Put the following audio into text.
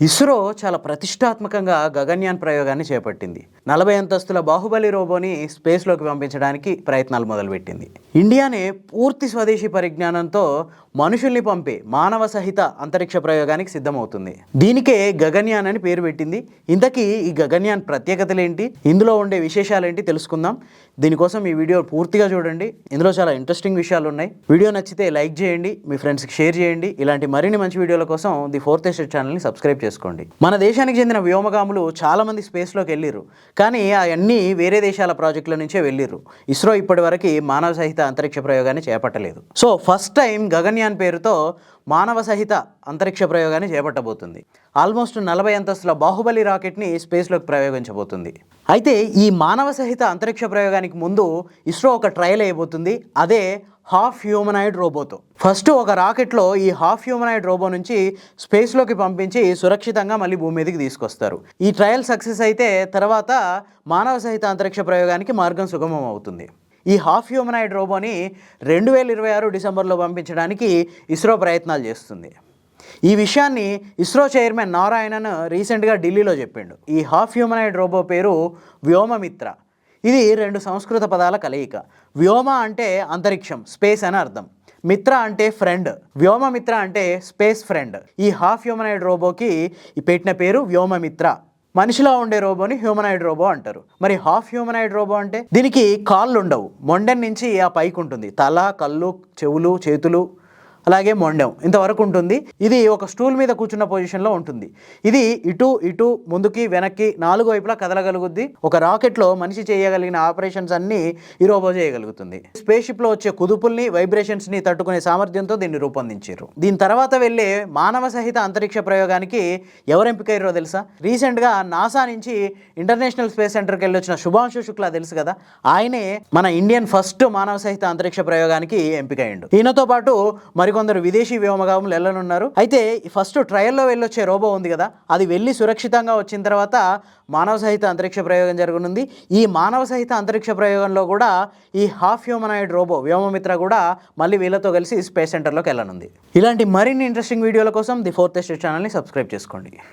ఇస్రో చాలా ప్రతిష్టాత్మకంగా గగన్యాన్ ప్రయోగాన్ని చేపట్టింది. నలభై అంతస్తుల బాహుబలి రోబోని స్పేస్లోకి పంపించడానికి ప్రయత్నాలు మొదలుపెట్టింది. ఇండియానే పూర్తి స్వదేశీ పరిజ్ఞానంతో మనుషుల్ని పంపే మానవ సహిత అంతరిక్ష ప్రయోగానికి సిద్ధమవుతుంది. దీనికే గగన్యాన్ అని పేరు పెట్టింది. ఇంతకీ ఈ గగన్యాన్ ప్రత్యేకతలు ఏంటి ఇందులో ఉండే విశేషాలు ఏంటి తెలుసుకుందాం. దీనికోసం ఈ వీడియో పూర్తిగా చూడండి. ఇందులో చాలా ఇంట్రెస్టింగ్ విషయాలు ఉన్నాయి వీడియో నచ్చితే లైక్ చేయండి మీ ఫ్రెండ్స్కి షేర్ చేయండి. ఇలాంటి మరిన్ని మంచి వీడియోల కోసం ది ఫోర్త్ ఎస్టేట్ ఛానల్ని సబ్స్క్రైబ్ చేసుకోండి మన దేశానికి చెందిన వ్యోమగాములు చాలామంది స్పేస్లోకి వెళ్ళిర్రు. కానీ అవన్నీ వేరే దేశాల ప్రాజెక్టుల నుంచే వెళ్ళిర్రు. ఇస్రో ఇప్పటివరకు మానవ సహిత అంతరిక్ష ప్రయోగాన్ని చేపట్టలేదు. సో ఫస్ట్ టైం గగన్యాన్ పేరుతో మానవ సహిత అంతరిక్ష ప్రయోగాన్ని చేపట్టబోతుంది. ఆల్మోస్ట్ నలభై అంతస్తుల బాహుబలి రాకెట్ని స్పేస్లోకి ప్రయోగించబోతుంది. అయితే ఈ మానవ సహిత అంతరిక్ష ప్రయోగానికి ముందు ఇస్రో ఒక ట్రయల్ అయిపోతుంది అదే హాఫ్ హ్యూమనాయిడ్ రోబోతో. ఫస్ట్ ఒక రాకెట్లో ఈ హాఫ్ హ్యూమనాయిడ్ రోబో నుంచి స్పేస్లోకి పంపించి సురక్షితంగా మళ్ళీ భూమి మీదకి తీసుకొస్తారు. ఈ ట్రయల్ సక్సెస్ అయితే తర్వాత మానవ సహిత అంతరిక్ష ప్రయోగానికి మార్గం సుగమం అవుతుంది. ఈ హాఫ్ హ్యూమనాయిడ్ రోబోని రెండు వేల ఇరవై ఆరు డిసెంబర్లో పంపించడానికి ఇస్రో ప్రయత్నాలు చేస్తుంది. ఈ విషయాన్ని ఇస్రో చైర్మన్ నారాయణన్ రీసెంట్గా ఢిల్లీలో చెప్పిండు. ఈ హాఫ్ హ్యూమనాయిడ్ రోబో పేరు వ్యోమమిత్ర. ఇది రెండు సంస్కృత పదాల కలయిక. వ్యోమ అంటే అంతరిక్షం స్పేస్ అని అర్థం. మిత్ర అంటే ఫ్రెండ్ వ్యోమమిత్ర అంటే స్పేస్ ఫ్రెండ్. ఈ హాఫ్ హ్యూమనైడ్ రోబోకి పెట్టిన పేరు వ్యోమమిత్ర. మనిషిలో ఉండే రోబోని హ్యూమనాయిడ్ రోబో అంటారు. మరి హాఫ్ హ్యూమనాయిడ్ రోబో అంటే? దీనికి కాళ్ళు ఉండవు మొండెన్ నుంచి ఆ పైకి ఉంటుంది తల కళ్ళు చెవులు చేతులు అలాగే మొండెం ఇంతవరకు ఉంటుంది. ఇది ఒక స్టూల్ మీద కూర్చున్న పొజిషన్లో ఉంటుంది. ఇది ఇటు ఇటు ముందుకి వెనక్కి నాలుగు వైపులా కదలగలుగుద్ది. ఒక రాకెట్లో మనిషి చేయగలిగిన ఆపరేషన్స్ అన్నీ ఈ రోబో చేయగలుగుతుంది. స్పేస్ షిప్లో వచ్చే కుదుపుల్ని వైబ్రేషన్స్ని తట్టుకునే సామర్థ్యంతో దీన్ని రూపొందించారు. దీని తర్వాత వెళ్ళే మానవ సహిత అంతరిక్ష ప్రయోగానికి ఎవరు ఎంపికయ్యారో తెలుసా? రీసెంట్గా నాసా నుంచి ఇంటర్నేషనల్ స్పేస్ సెంటర్కి వెళ్ళి వచ్చిన శుభాంశు శుక్లా తెలుసు కదా? ఆయనే మన ఇండియన్ ఫస్ట్ మానవ సహిత అంతరిక్ష ప్రయోగానికి ఎంపికయ్యండు. ఈయనతో పాటు మరి మరికొందరు విదేశీ వ్యోమగాములు వెళ్ళనున్నారు. అయితే ఫస్ట్ ట్రయల్లో వెళ్ళొచ్చే రోబో ఉంది కదా అది వెళ్ళి సురక్షితంగా వచ్చిన తర్వాత మానవ సహిత అంతరిక్ష ప్రయోగం జరగనుంది. ఈ మానవ సహిత అంతరిక్ష ప్రయోగంలో కూడా ఈ హాఫ్ హ్యూమనాయిడ్ రోబో వ్యోమమిత్ర కూడా మళ్ళీ వీళ్ళతో కలిసి స్పేస్ సెంటర్లోకి వెళ్ళనుంది. ఇలాంటి మరిన్ని ఇంట్రెస్టింగ్ వీడియోల కోసం ది ఫోర్త్ ఎస్టేట్ ఛానల్ని సబ్స్క్రైబ్ చేసుకోండి.